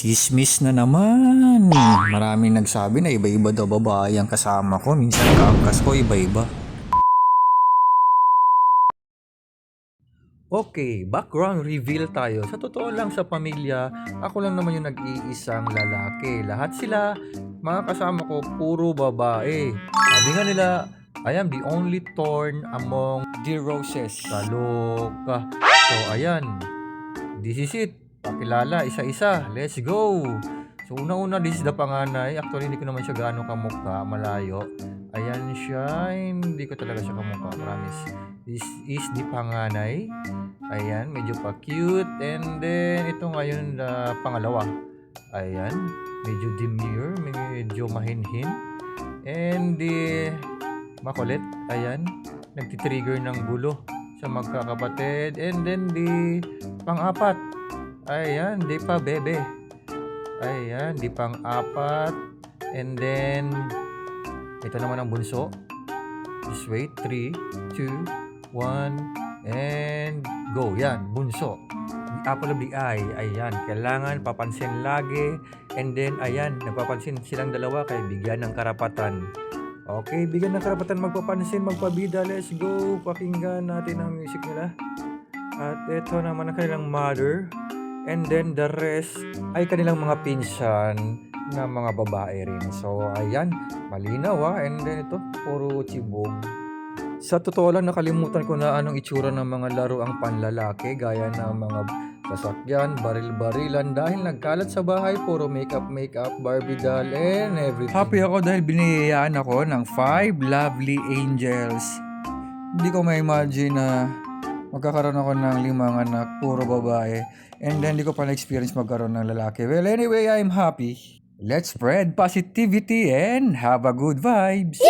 Chismis na naman. Maraming nagsabi na iba-iba daw babae ang kasama ko. Minsan kaangkas ko iba-iba. Okay, background reveal tayo. Sa totoo lang sa pamilya, ako lang naman yung nag-iisang lalaki. Lahat sila, mga kasama ko, puro babae. Sabi nga nila, I am the only thorn among the roses. Kaloka. So, ayan. This is it. Pakilala, isa-isa. Let's go! So, una-una, this is the panganay. Actually, hindi ko naman siya gaano kamukha, malayo. Ayan siya. Hindi ko talaga siya kamukha, promise. This is the panganay. Ayan, medyo pa cute. And then, ito ngayon, na pangalawa. Ayan, medyo demure, medyo mahinhin. And the makulit, ayan, nagtitrigger ng gulo sa magkakapatid. And then the pang-apat, ayan, di pa bebe. Ayan, di pang-apat. And then, ito naman ang bunso. Just wait, 3, 2, 1, and go. Yan, bunso. Apple of the eye. Ayan, kailangan papansin lagi. And then, ayan, nagpapansin silang dalawa kay bigyan ng karapatan. Okay, bigyan ng karapatan magpapansin, magpabida. Let's go. Pakinggan natin ang music nila. At ito naman ang kanilang mother. And then the rest ay kanilang mga pinsan na mga babae rin. So, ayan, malinaw ah. And then ito, puro chibog. Sa totoo lang, nakalimutan ko na anong itsura ng mga laro ang panlalaki gaya ng mga sasakyan, baril-barilan dahil nagkalat sa bahay, puro makeup, makeup, Barbie doll, and everything. Happy ako dahil biniyayaan ako ng five lovely angels. Hindi ko ma-imagine na magkakaroon ako ng limang anak, puro babae. And then, hindi ko pa na-experience magkaroon ng lalaki. Well, anyway, I'm happy. Let's spread positivity and have a good vibes.